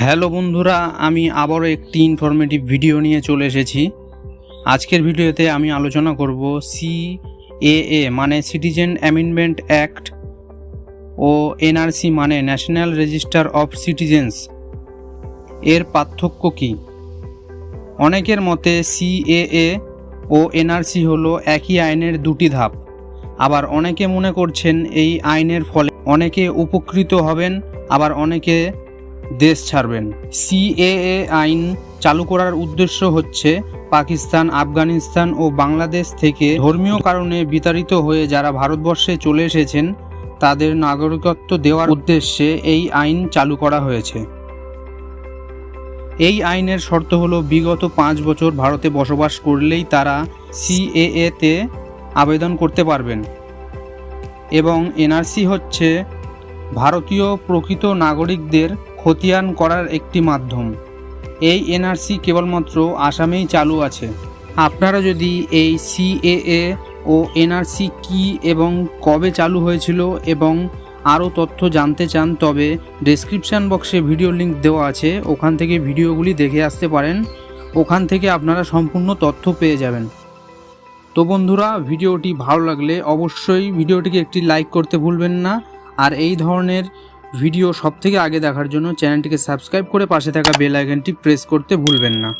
Hello বন্ধুরা, আমি আবারও একটি ইনফরমেটিভ ভিডিও নিয়ে চলে এসেছি। আজকের ভিডিওতে আমি আলোচনা করব সি এ মানে সিটিজেন অ্যামেন্ডমেন্ট অ্যাক্ট ও এনআরসি মানে ন্যাশনাল রেজিস্টার অফ সিটিজেন্স এর পার্থক্য কী? অনেকের মতে সিএএ ও এনআরসি হলো একই আইনের দুটি ধাপ। আবার অনেকে মনে করছেন এই আইনের ফলে অনেকে উপকৃত হবেন, আবার অনেকে দেশ ছাড়বেন। সিএএ আইন চালু করার উদ্দেশ্য হচ্ছে পাকিস্তান, আফগানিস্তান ও বাংলাদেশ থেকে ধর্মীয় কারণে বিতাড়িত হয়ে যারা ভারতবর্ষে চলে এসেছেন, তাদের নাগরিকত্ব দেওয়ার উদ্দেশ্যে এই আইন চালু করা হয়েছে। এই আইনের শর্ত হলো, বিগত পাঁচ বছর ভারতে বসবাস করলেই তারা সিএএ তে আবেদন করতে পারবেন। এবং এনআরসি হচ্ছে ভারতীয় প্রকৃত নাগরিকদের খতিয়ান করার একটি মাধ্যম। এই এনআরসি কেবলমাত্র আসামেই চালু আছে। আপনারা যদি এই সিএএ ও এনআরসি কি এবং কবে চালু হয়েছিল এবং আরও তথ্য জানতে চান, তবে ডেসক্রিপশান বক্সে ভিডিও লিংক দেওয়া আছে। ওখান থেকে ভিডিওগুলি দেখে আসতে পারেন। ওখান থেকে আপনারা সম্পূর্ণ তথ্য পেয়ে যাবেন। তো বন্ধুরা ভিডিওটি ভালো লাগলে অবশ্যই ভিডিওটিকে একটি লাইক করতে ভুলবেন না। আর এই ধরনের ভিডিও সবথেকে আগে দেখার জন্য চ্যানেলটিকে সাবস্ক্রাইব করে পাশে থাকা বেল আইকনটি প্রেস করতে ভুলবেন না।